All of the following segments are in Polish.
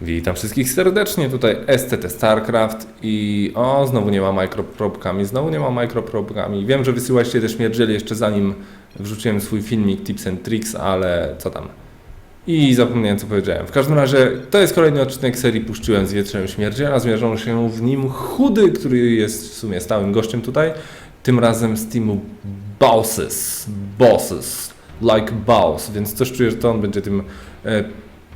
Witam wszystkich serdecznie, tutaj STT StarCraft i o, znowu nie ma mikropróbkami, znowu nie ma mikropróbkami. Wiem, że wysyłaliście też śmierdzieli jeszcze zanim wrzuciłem swój filmik Tips and Tricks, ale co tam. I zapomniałem co powiedziałem. W każdym razie to jest kolejny odcinek serii Puszczyłem z wietrzem śmierdziela. Zmierzą się w nim chudy, który jest w sumie stałym gościem tutaj. Tym razem z teamu Bosses. Bosses. Like boss. Więc coś czuję, że to on będzie tym e,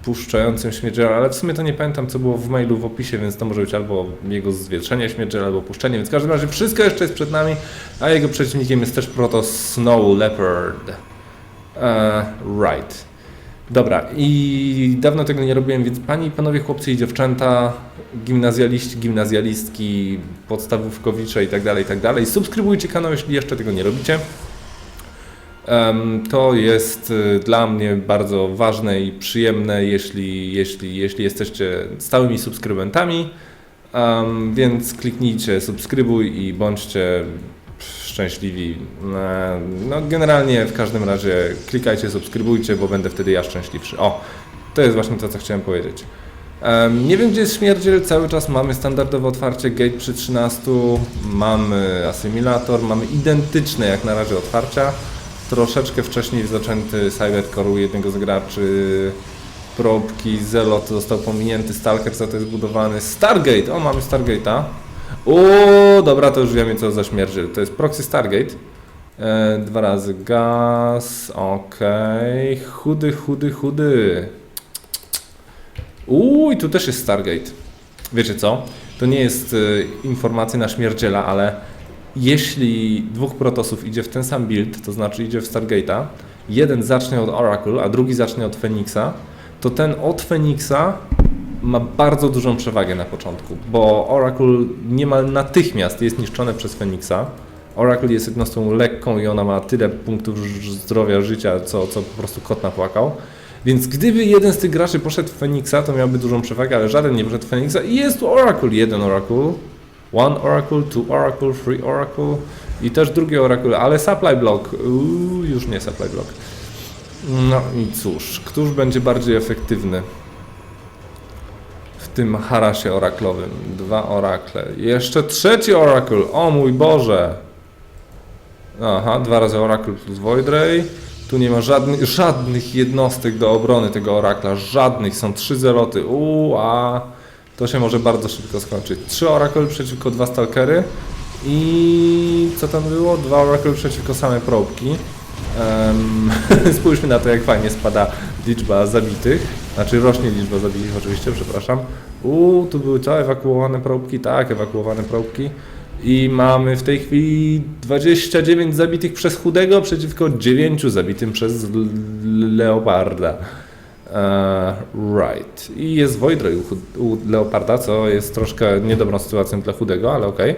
puszczającym śmierdziela, ale w sumie to nie pamiętam, co było w mailu w opisie, więc to może być albo jego zwietrzenie śmierdziela, albo puszczenie, więc w każdym razie wszystko jeszcze jest przed nami, a jego przeciwnikiem jest też Proto Snow Leopard. E, right. Dobra, i dawno tego nie robiłem, więc panie i panowie, chłopcy i dziewczęta, gimnazjaliści, gimnazjalistki, podstawówkowicze i tak dalej, i tak dalej, subskrybujcie kanał, jeśli jeszcze tego nie robicie. To jest y, dla mnie bardzo ważne i przyjemne, jeśli, jeśli, jeśli jesteście stałymi subskrybentami. Więc kliknijcie subskrybuj i bądźcie szczęśliwi. E, No, generalnie w każdym razie klikajcie, subskrybujcie, bo będę wtedy ja szczęśliwszy. O, to jest właśnie to, co chciałem powiedzieć. Nie wiem, gdzie jest śmierdziel, cały czas mamy standardowe otwarcie gate przy 13, mamy asymilator, mamy identyczne jak na razie otwarcia. Troszeczkę wcześniej zaczęty Cybercore jednego z graczy, probki, Zelot został pominięty, Stalker za to jest budowany, Stargate, o mamy Stargate'a. O, dobra, to już wiemy co za śmierdziel, to jest proxy Stargate. E, dwa razy gaz, okej, chudy, chudy, chudy. Uuu, i tu też jest Stargate. Wiecie co? To nie jest y, informacja na śmierdziela, ale jeśli dwóch protosów idzie w ten sam build, to znaczy idzie w Stargate'a, jeden zacznie od Oracle, a drugi zacznie od Phoenixa, to ten od Phoenixa ma bardzo dużą przewagę na początku, bo Oracle niemal natychmiast jest niszczone przez Phoenixa. Oracle jest jednostką lekką i ona ma tyle punktów zdrowia, życia, co, co po prostu kot napłakał. Więc gdyby jeden z tych graczy poszedł w to miałby dużą przewagę, ale żaden nie poszedł w i jest tu Oracle, jeden Oracle, one Oracle, two Oracle, three Oracle i też drugi Oracle, ale Supply Block, uuu, już nie Supply Block. No i cóż, któż będzie bardziej efektywny w tym harasie oraklowym? Dwa Oracle. Jeszcze trzeci Oracle, o mój Boże! Aha, dwa razy Oracle plus Void Ray. Tu nie ma żadnych, żadnych jednostek do obrony tego Orakla, żadnych, są trzy zeroty. Uuu, a to się może bardzo szybko skończyć. Trzy Oracle przeciwko dwa Stalkery i co tam było? Dwa Oracle przeciwko same probki. Em, spójrzmy na to, jak fajnie spada liczba zabitych. Znaczy rośnie liczba zabitych oczywiście, przepraszam. Uuu, tu były co? Ewakuowane probki? Tak, ewakuowane probki. I mamy w tej chwili 29 zabitych przez chudego przeciwko 9 zabitym przez leoparda. E, right. I jest Void Ray u, u leoparda, co jest troszkę niedobrą sytuacją dla chudego, ale okej.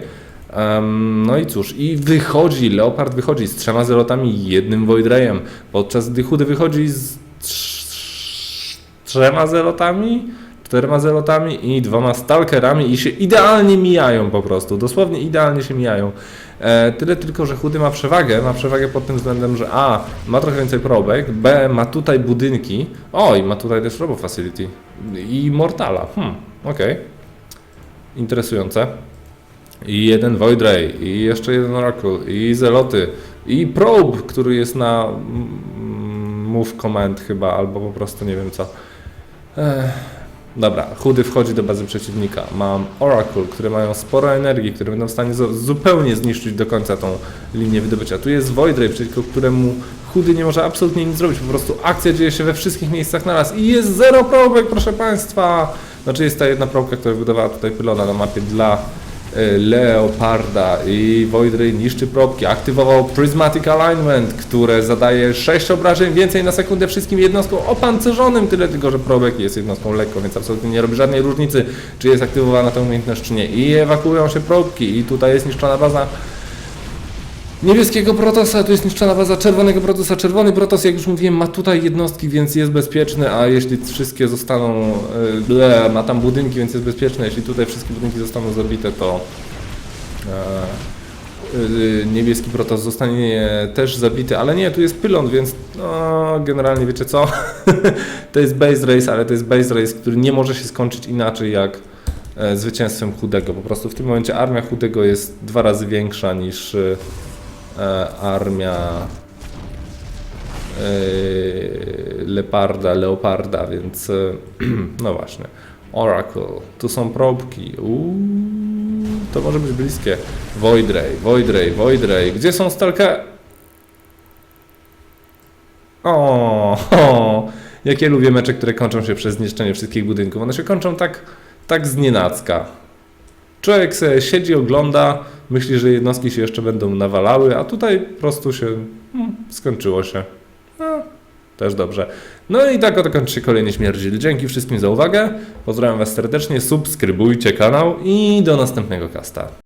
Em, no i cóż, i wychodzi, Leopard wychodzi z trzema zelotami i jednym Void Rayem, podczas gdy chudy wychodzi z trz- trzema zelotami, czterema zelotami i dwoma stalkerami i się idealnie mijają po prostu, dosłownie idealnie się mijają. E, tyle tylko, że chudy ma przewagę, ma przewagę pod tym względem, że A, ma trochę więcej probek, B, ma tutaj budynki, o i ma tutaj też Robo Facility i Mortala, hmm, okej. Interesujące. I jeden Void Ray, i jeszcze jeden Oracle, i Zeloty, i Probe, który jest na mm, Move Command chyba, albo po prostu nie wiem co. Ech. Dobra, chudy wchodzi do bazy przeciwnika. Mam Oracle, które mają sporo energii, które będą w stanie zu- zupełnie zniszczyć do końca tą linię wydobycia. Tu jest Void Ray, przeciwko któremu chudy nie może absolutnie nic zrobić. Po prostu akcja dzieje się we wszystkich miejscach naraz i jest zero probek, proszę Państwa! Znaczy jest ta jedna probka, która wydawała tutaj pylona na mapie dla Leoparda i Void Ray niszczy probki. Aktywował Prismatic Alignment, które zadaje 6 obrażeń więcej na sekundę wszystkim jednostkom opancerzonym, tyle tylko, że probek jest jednostką lekką, więc absolutnie nie robi żadnej różnicy, czy jest aktywowana ta umiejętność, czy nie. I ewakuują się probki i tutaj jest niszczona baza niebieskiego protosa, tu jest niszczona baza czerwonego protosa. Czerwony protos, jak już mówiłem, ma tutaj jednostki, więc jest bezpieczny, a jeśli wszystkie zostaną, e, ble, ma tam budynki, więc jest bezpieczny, jeśli tutaj wszystkie budynki zostaną zabite, to yy, niebieski protos zostanie też zabity, ale nie, tu jest pylon, więc no, generalnie wiecie co? to jest base race, ale to jest base race, który nie może się skończyć inaczej jak zwycięstwem Chudego. Po prostu w tym momencie armia Chudego jest dwa razy większa niż armia e, Leparda, Leoparda, więc e, no właśnie. Oracle, tu są probki. Uuu, to może być bliskie. Void Ray, Void Ray, Void Ray. Gdzie są stalka? O, o, jakie lubię mecze, które kończą się przez zniszczenie wszystkich budynków. One się kończą tak, tak znienacka. Człowiek se siedzi, ogląda, myśli, że jednostki się jeszcze będą nawalały, a tutaj po prostu się hmm, skończyło się. No, też dobrze. No i tak oto kończy się kolejny śmierdzil. Dzięki wszystkim za uwagę. Pozdrawiam Was serdecznie, subskrybujcie kanał i do następnego kasta.